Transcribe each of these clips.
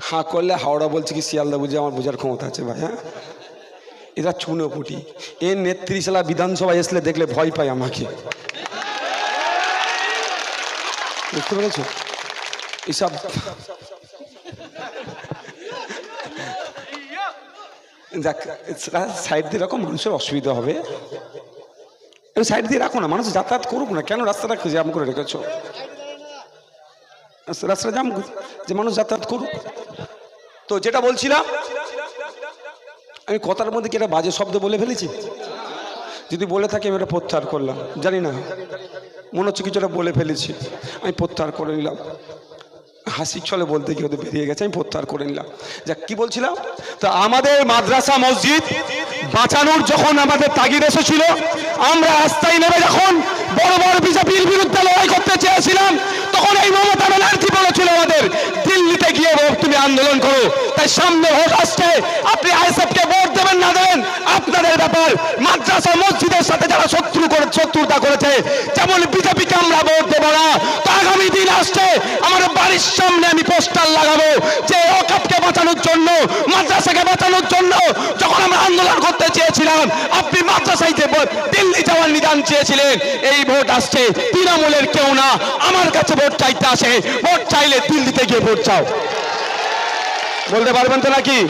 হাঁ করলে হাওড়া বলছে কি, শিয়ালদা বুঝে আমার বোঝার ক্ষমতা আছে ভাই হ্যাঁ? এরা চুনোপুটি। এ নেত্রী সালা বিধানসভায় আসলে দেখলে ভয় পায় আমাকে। বুঝতে পেরেছ? এসব দেখ সাইড দিয়ে রাখো মানুষের অসুবিধা হবে? সাইড দিয়ে রাখো না, মানুষ যাতায়াত করুক না। কেন রাস্তাটা জাম করে রেখেছো? রাস্তাটা কর- যে মানুষ যাতায়াত করুক। তো যেটা বলছিলাম, আমি কথার মধ্যে কি একটা বাজে শব্দ বলে ফেলেছি? যদি বলে থাকি আমি এটা প্রত্যাহার করলাম, জানি না, মনে হচ্ছে কিছুটা বলে ফেলেছি, আমি প্রত্যাহার করে নিলাম। হাসির ছলে বলতে গিয়ে ওদের বেরিয়ে গেছে, আমি প্রত্যাহার করে নিলাম। যাক, কি বলছিলাম? তো আমাদের মাদ্রাসা মসজিদ বাঁচানোর যখন আমাদের তাগিদ এসেছিল, আমরা রাস্তায় নেমে যখন বড় বড় বিজেপির বিরুদ্ধে লড়াই করতে চেয়েছিলাম, তখন এই মমতা ব্যানার্জি বলেছিল আমাদের দিল্লিতে গিয়ে ভোট তুমি আন্দোলন করো। তাই সামনে ভোট আসছে আপনি আইএসএফ কে ভোট দেবেন না দেবেন। ব্যাপার। মাদ্রাসা মসজিদের সাথে যারা শত্রু করে শত্রুতা করেছে, যেমন বিজেপিকে আমরা ভোট দেবো তো আগামী দিন আসছে, আমার বাড়ির সামনে আমি পোস্টার লাগাবো যে ওকাপকে বাঁচানোর জন্য, মাদ্রাসাকে বাঁচানোর জন্য যখন আমরা আন্দোলন করতে চেয়েছিলাম, আপনি মাদ্রাসাইতে ভোট- দিল্লি যাওয়ার নিদান চেয়েছিলেন, এই ভোট আসছে, তৃণমূলের কেউ না, আমার কাছে ভোট চাইতে আসে, ভোট চাইলে দিল্লিতে গিয়ে ভোট চাও। বলতে পারবেন তো নাকি?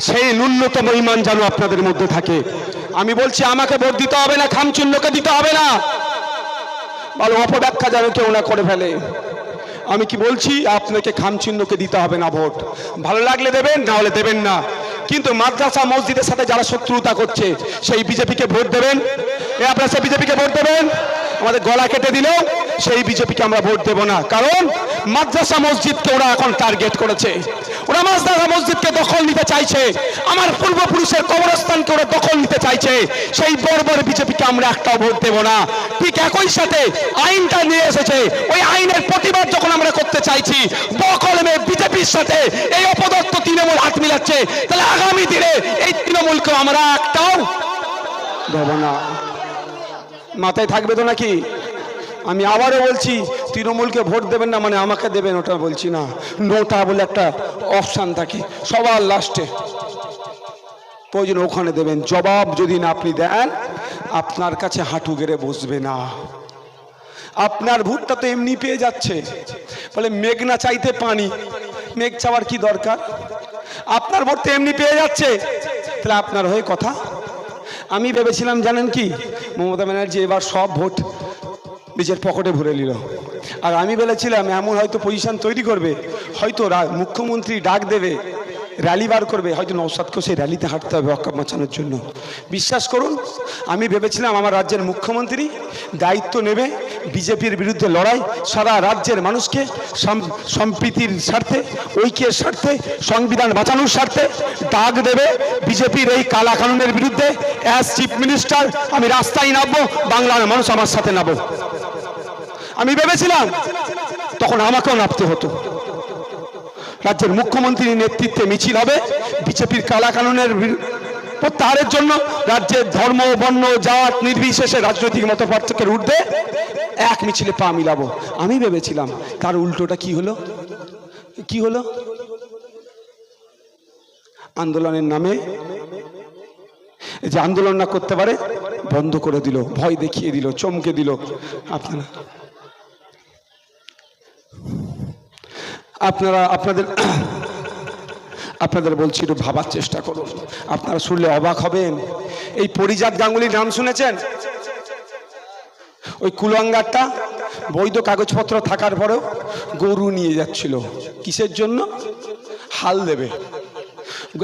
সেই ন্যূনতম ইমান যেন আপনাদের মধ্যে থাকে। আমি বলছি, আমাকে ভোট দিতে হবে না খামচিহ্নকে দিতে হবে না। ভালো অপব্যাখ্যা যেন কেউ না করে ফেলে। আমি কি বলছি, আপনাকে খামচিহ্নকে দিতে হবে না ভোট। ভালো লাগলে দেবেন, না হলে দেবেন না। কিন্তু মাদ্রাসা, মসজিদের সাথে যারা শত্রুতা করছে, সেই বিজেপিকে ভোট দেবেন। এ আপনারা সেই বিজেপিকে ভোট দেবেন? আমাদের গলা কেটে দিলেও সেই বিজেপিকে আমরা ভোট দেব না। কারণ মাদ্রাসা মসজিদকে ওরা এখন টার্গেট করেছে। ওরা মাদ্রাসা মসজিদকে দখল নিতে চাইছে। আমার পূর্বপুরুষের কবরস্থানকে ওরা দখল নিতে চাইছে। সেই বর্বর বিজেপিকে আমরা একটাও ভোট দেব না। ঠিক একই সাথে আইনটা নিয়ে এসেছে। ওই আইনের প্রতিবাদ যখন আমরা করতে চাইছি বকলমে বিজেপির সাথে এই অপদত্ত তৃণমূল হাত মিলাচ্ছে। তাহলে আগামী দিনে এই তৃণমূলকে আমরা একটাও দেব না। মাথায় থাকবে তো নাকি? আমি আবারও বলছি, তৃণমূলকে ভোট দেবেন না মানে আমাকে দেবেন ওটা বলছি না। নোটা বলে একটা অপশান থাকে, সবার লাস্টে প্রয়োজন ওখানে দেবেন, জবাব যদি না আপনি দেন, আপনার কাছে হাঁটু গেড়ে বসবে না। আপনার ভোটটা তো এমনি পেয়ে যাচ্ছে। বলে, মেঘ না চাইতে পানি, মেঘ চাওয়ার কি দরকার? আপনার ভোট তো এমনি পেয়ে যাচ্ছে। তাহলে আপনার হয়ে কথা। আমি ভেবেছিলাম, জানেন কি, মমতা ব্যানার্জি এবার সব ভোট নিজের পকেটে ভরে নিল। আর আমি বলেছিলাম, এমন হয়তো পজিশন তৈরি করবে, হয়তো মুখ্যমন্ত্রী ডাক দেবে র্যালি বার করবে, হয়তো নৌসাদকেও সেই র্যালিতে হাঁটতে হবে অকাপ বাঁচানোর জন্য। বিশ্বাস করুন, আমি ভেবেছিলাম আমার রাজ্যের মুখ্যমন্ত্রী দায়িত্ব নেবে, বিজেপির বিরুদ্ধে লড়াই, সারা রাজ্যের মানুষকে সম- সম্প্রীতির স্বার্থে, ঐক্যের স্বার্থে, সংবিধান বাঁচানোর স্বার্থে ডাক দেবে বিজেপির এই কালা কানুনের বিরুদ্ধে। অ্যাজ চিফ মিনিস্টার আমি রাস্তায় নামবো, বাংলার মানুষ আমার সাথে নামবো আমি ভেবেছিলাম তখন আমাকেও নামতে হতো। রাজ্যের মুখ্যমন্ত্রীর নেতৃত্বে মিছিল হবে, বিজেপির কালা কানুনের প্রত্যাহারের জন্য রাজ্যের ধর্ম, বর্ণ, জাত, নির্বিশেষে রাজনৈতিক মত পার্থক্যের ঊর্ধ্বে এক মিছিলে পা মিলাবো। আমি ভেবেছিলাম তার উল্টোটা কি হলো? কি হলো? আন্দোলনের নামে যে আন্দোলন না করতে পারে, বন্ধ করে দিল, ভয় দেখিয়ে দিল, চমকে দিল। আপনারা আপনারা, আপনাদের আপনাদের বলছি একটু ভাবার চেষ্টা করুন। আপনারা শুনলে অবাক হবেন। এই পরিজাত গাঙ্গুলির নাম শুনেছেন? ওই কুলঙ্গারটা বৈধ কাগজপত্র থাকার পরেও গরু নিয়ে যাচ্ছিল। কিসের জন্য? হাল দেবে।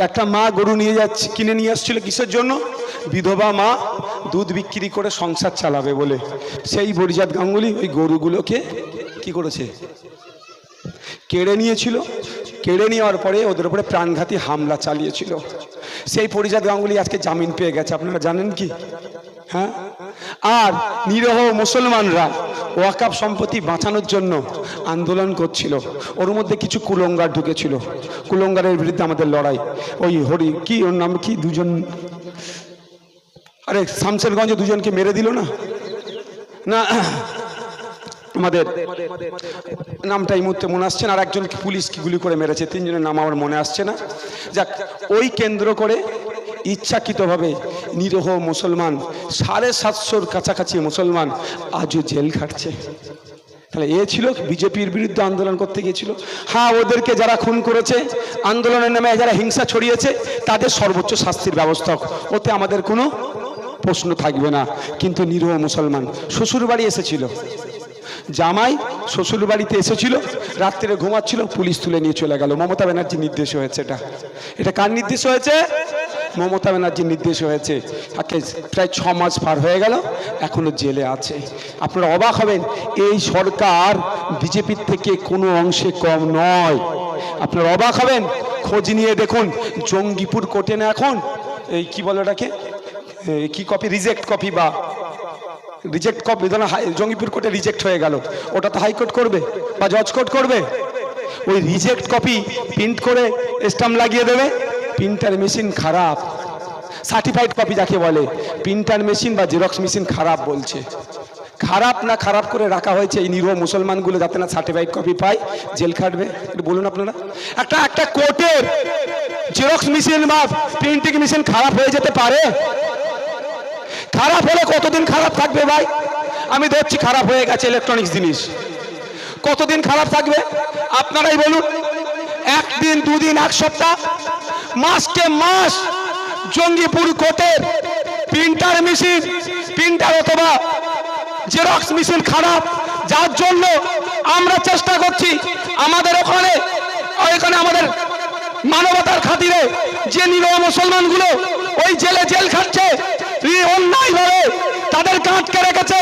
একটা মা গরু নিয়ে যাচ্ছে, কিনে নিয়ে আসছিল কিসের জন্য? বিধবা মা দুধ বিক্রি করে সংসার চালাবে বলে। সেই বরিজাত গাঙ্গুলি ওই গরুগুলোকে কি করেছে? কেড়ে নিয়েছিল। কেড়ে নেওয়ার পরে ওদের উপরে প্রাণঘাতী হামলা চালিয়েছিল। সেই পরিজাত গাঙ্গুলি আজকে জামিন পেয়ে গেছে, আপনারা জানেন কি? হ্যাঁ? আর নিরহ মুসলমানরা ওয়াকাপ সম্পত্তি বাঁচানোর জন্য আন্দোলন করছিল। ওর মধ্যে কিছু কুলঙ্গার ঢুকেছিল। কুলঙ্গারের বিরুদ্ধে আমাদের লড়াই। ওই হরি, কি ওর নাম, কি দুজন? আরে শামসেরগঞ্জে দুজনকে মেরে দিল না? না আমাদের নামটা এই মুহূর্তে মনে আসছে না, আর একজনকে পুলিশ গুলি করে মেরেছে, তিনজনের নাম আমার মনে আসছে না। যাক, ওই কেন্দ্র করে ইচ্ছাকৃতভাবে নিরহ মুসলমান, সাড়ে সাতশোর কাছাকাছি মুসলমান আজও জেল খাটছে। তাহলে এ ছিল বিজেপির বিরুদ্ধে আন্দোলন করতে গিয়েছিল। হ্যাঁ ওদেরকে যারা খুন করেছে, আন্দোলনের নামে যারা হিংসা ছড়িয়েছে, তাদের সর্বোচ্চ শাস্তির ব্যবস্থা ওতে আমাদের কোনো প্রশ্ন থাকবে না। কিন্তু নিরহ মুসলমান শ্বশুর বাড়ি এসেছিল। জামাই শ্বশুর বাড়িতে এসেছিল, রাত্রে ঘুমাচ্ছিল, পুলিশ তুলে নিয়ে চলে গেল। মমতা ব্যানার্জির নির্দেশ হয়েছে এটা। এটা কার নির্দেশ হয়েছে? মমতা ব্যানার্জির নির্দেশ হয়েছে। তাকে প্রায় ছ মাস পার হয়ে গেল, এখনও জেলে আছে। আপনারা অবাক হবেন, এই সরকার বিজেপির থেকে কোনো অংশে কম নয়। আপনারা অবাক হবেন, খোঁজ নিয়ে দেখুন, জঙ্গিপুর কোর্টে না এখন, এই কি বলে ওটাকে? কি কপি রিজেক্ট কপি বা রিজেক্ট কপি ধরুন জঙ্গিপুর কোর্টে রিজেক্ট হয়ে গেল। ওটা তো হাইকোর্ট করবে বা জজ কোর্ট করবে? ওই রিজেক্ট কপি প্রিন্ট করে স্টাম্প লাগিয়ে দেবে। প্রিন্টার মেশিন খারাপ। সার্টিফাইড কপি যাকে বলে। প্রিন্টার মেশিন বা জেরক্স মেশিন খারাপ বলছে। খারাপ না খারাপ করে রাখা হয়েছে এই নিরীহ মুসলমানগুলো যাতে না সার্টিফাইড কপি পায়। জেল খাটবে। বলুন আপনারা। একটা একটা কোর্টের জেরক্স মেশিন বা প্রিন্টিং মেশিন খারাপ হয়ে যেতে পারে। খারাপ হলে কতদিন খারাপ থাকবে ভাই? আমি ধরছি খারাপ হয়ে গেছে ইলেকট্রনিক্স জিনিস। কতদিন খারাপ থাকবে? আপনারাই বলুন। একদিন, দুদিন, এক সপ্তাহ? মাসকে মাস জঙ্গিপুর কোর্টের প্রিন্টার মেশিন, প্রিন্টার অথবা জেরক্স মেশিন খারাপ। যার জন্য আমরা চেষ্টা করছি আমাদের ওখানে, ওইখানে আমাদের মানবতার খাতিরে যে নিরহ মুসলমানগুলো ওই জেলে জেল খাচ্ছে অন্যায় ভাবে তাদের আটকে রেখেছে?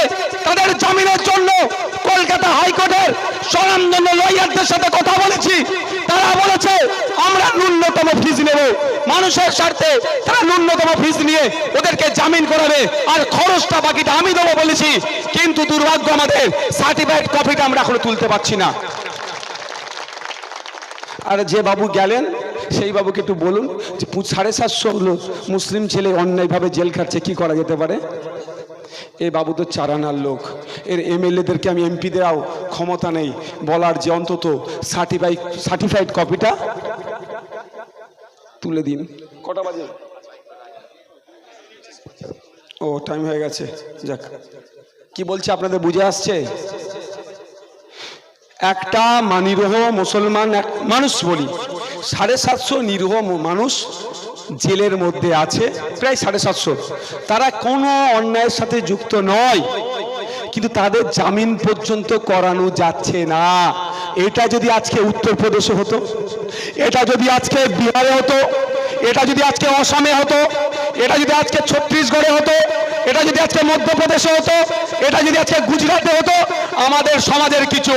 তাদের জামিনের জন্য কলকাতা হাইকোর্টের স্বনামধন্য লয়ারদের সাথে কথা বলেছি। তারা বলেছে, আমরা ন্যূনতম ফিজ নেব। মানুষের স্বার্থে তারা ন্যূনতম ফিজ নিয়ে ওদেরকে জামিন করাবে। আর খরচটা বাকিটা আমি দেবো বলেছি। কিন্তু দুর্ভাগ্য আমাদের সার্টিফাইড কপিটা আমরা এখনও তুলতে পারছি না। আর যে বাবু গেলেন, সেই বাবুকে একটু বলুন যে সাড়ে সাতশো হলো। মুসলিম ছেলে অন্যায়ভাবে জেল খাটছে, কি করা যেতে পারে? এ বাবু তো চারানার লোক। এর এমএলএদেরকে আমি এমপিদেরাও ক্ষমতা নেই। বলার যে অন্তত সার্টিফাইড সার্টিফাইড কপিটা তুলে দিন। কটা বাজে? ও টাইম হয়ে গেছে। যাক। কি বলছে আপনাদের, বুঝে আসছে? একটা মা- নিরীহ মুসলমান এক মানুষ বলি। সাড়ে সাতশো নিরীহ মানুষ জেলের মধ্যে আছে, প্রায় সাড়ে সাতশো। তারা কোনো অন্যায়ের সাথে যুক্ত নয়। কিন্তু তাদের জামিন পর্যন্ত করানো যাচ্ছে না। এটা যদি আজকে উত্তরপ্রদেশে হতো, এটা যদি আজকে বিহারে হতো, এটা যদি আজকে অসমে হতো, এটা যদি আজকে ছত্তিশগড়ে হতো, এটা যদি আজকে মধ্যপ্রদেশে হতো, এটা যদি আজকে গুজরাটে হতো, আমাদের সমাজের কিছু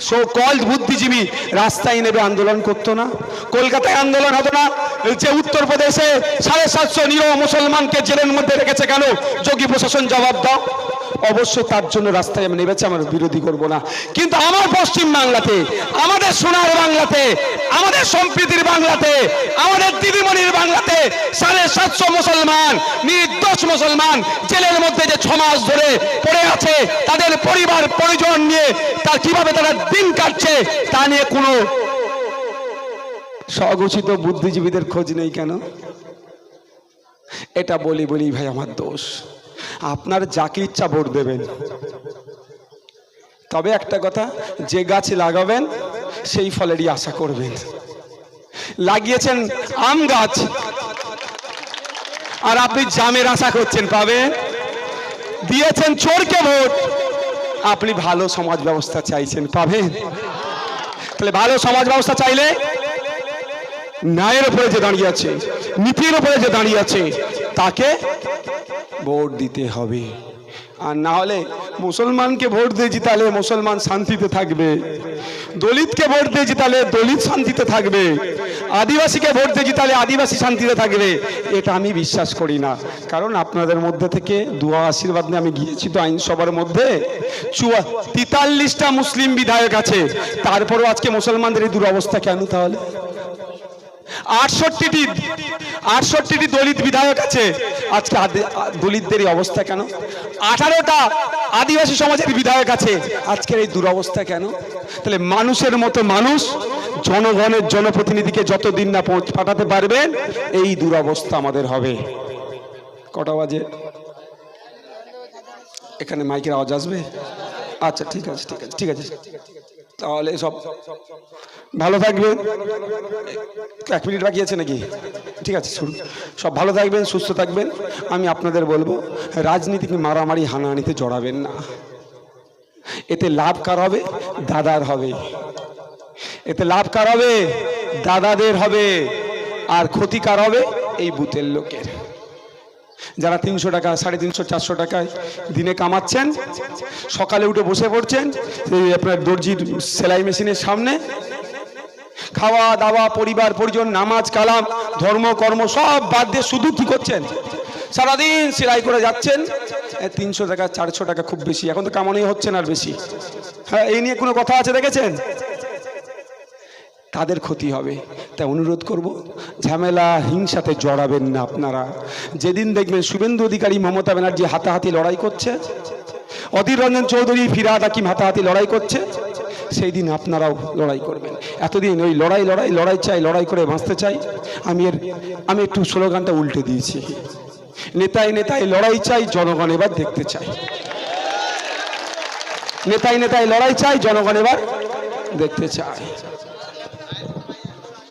সো কল বুদ্ধিজীবী, রাস্তায় নেবে আন্দোলন করতো না। কলকাতায় আন্দোলন হতো না। যে উত্তরপ্রদেশে সাড়ে সাতশো নিরহ মুসলমানকে জেলের মধ্যে রেখেছে কেন? যোগী প্রশাসন জবাব দাও। অবশ্যই তার জন্য রাস্তায় আমি নেমেছে, আমার বিরোধী করব না। কিন্তু আমার পশ্চিম বাংলাতে, আমাদের সোনার বাংলাতে, আমাদের সম্প্রীতির বাংলাতে, আমাদের দিদিমণির বাংলাতে সাড়ে সাতশো মুসলমান, নির্দোষ মুসলমান জেলের মধ্যে যে ছ মাস ধরে পড়ে আছে, তাদের পরিবার, পরিজন নিয়ে তার কীভাবে তারা দিন কাটছে, তা নিয়ে কোনো স্বঘোষিত বুদ্ধিজীবীদের খোঁজ নেই কেন? এটা বলি বলি ভাই, আমার দোষ। আপনার যাকে ইচ্ছা ভোট দেবেন। তবে একটা কথা, যে গাছ লাগাবেন, সেই ফলেরই আশা করবেন। লাগিয়েছেন আম গাছ। আর আপনি জামের আশা করছেন, পাবেন। দিয়েছেন চোরকে ভোট। আপনি ভালো সমাজ ব্যবস্থা চাইছেন, পাবেন। তাহলে ভালো সমাজ ব্যবস্থা চাইলে ন্যায়ের উপরে যে দাঁড়িয়ে আছে, নীতির উপরে যে দাঁড়িয়ে আছে, তাকে ভোট দিতে হবে। আর না হলে মুসলমানকে ভোট দিয়ে জিতালে মুসলমান শান্তিতে থাকবে। দলিতকে ভোট দিয়ে জিতালে দলিত শান্তিতে থাকবে। আদিবাসীকে ভোট দিয়ে জিতালে আদিবাসী শান্তিতে থাকবে। এটা আমি বিশ্বাস করি না। কারণ আপনাদের মধ্যে থেকে দুয়া আশীর্বাদ নিয়ে আমি গিয়েছি তো আইনসভার মধ্যে। চুয়া তেতাল্লিশটা মুসলিম বিধায়ক আছে। তারপরও আজকে মুসলমানদের এই দুরবস্থা কেন তাহলে? আটষট্টিটি আটষট্টিটি দলিত বিধায়ক আছে। আজকে দলিতদের এই অবস্থা কেন? আঠারোটা আদিবাসী সমাজের বিধায়ক আছে। আজকের এই দুরবস্থা কেন? তাহলে মানুষের মতো মানুষ জনগণের জনপ্রতিনিধিকে যতদিন না পাঠাতে পারবেন, এই দুরবস্থা আমাদের হবে। কটা বাজে? এখানে মাইকের আওয়াজ আসবে? আচ্ছা ঠিক আছে ঠিক আছে ঠিক আছে। তাহলে সব ভালো থাকবেন। এক মিনিট বাকি আছে নাকি? ঠিক আছে, শুরু। সব ভালো থাকবেন, সুস্থ থাকবেন। আমি আপনাদের বলব রাজনীতিকে মারামারি হানাহানিতে জড়াবেন না। এতে লাভ কার হবে? দাদার হবে। এতে লাভ কার হবে? দাদাদের হবে। আর ক্ষতি কার হবে? এই বুথের লোকের। যারা তিনশো টাকা, সাড়ে তিনশো, চারশো টাকায় দিনে কামাচ্ছেন, সকালে উঠে বসে পড়ছেন আপনার দর্জির সেলাই মেশিনের সামনে। খাওয়া দাওয়া, পরিবার, পরিজন, নামাজ, কালাম, ধর্ম, কর্ম সব বাদ দিয়ে শুধু কি করছেন? সারাদিন সেলাই করে যাচ্ছেন। তিনশো টাকা, চারশো টাকা খুব বেশি। এখন তো কামানোই হচ্ছে না আর বেশি। হ্যাঁ এই নিয়ে কোনো কথা আছে দেখেছেন? তাদের ক্ষতি হবে। তাই অনুরোধ করব, ঝামেলা হিংসাতে জড়াবেন না আপনারা। যেদিন দেখবেন শুভেন্দু অধিকারী মমতা ব্যানার্জি হাতাহাতি লড়াই করছে, অধীর রঞ্জন চৌধুরী, ফিরাদ হাকিম হাতাহাতি লড়াই করছে, সেই দিন আপনারাও লড়াই করবেন। এতদিন ওই লড়াই লড়াই লড়াই চাই, লড়াই করে বাঁচতে চাই, আমি এর, আমি একটু স্লোগানটা উল্টে দিয়েছি। নেতাই নেতাই লড়াই চাই, জনগণ এবার দেখতে চাই। নেতাই নেতাই লড়াই চাই, জনগণ এবার দেখতে চাই।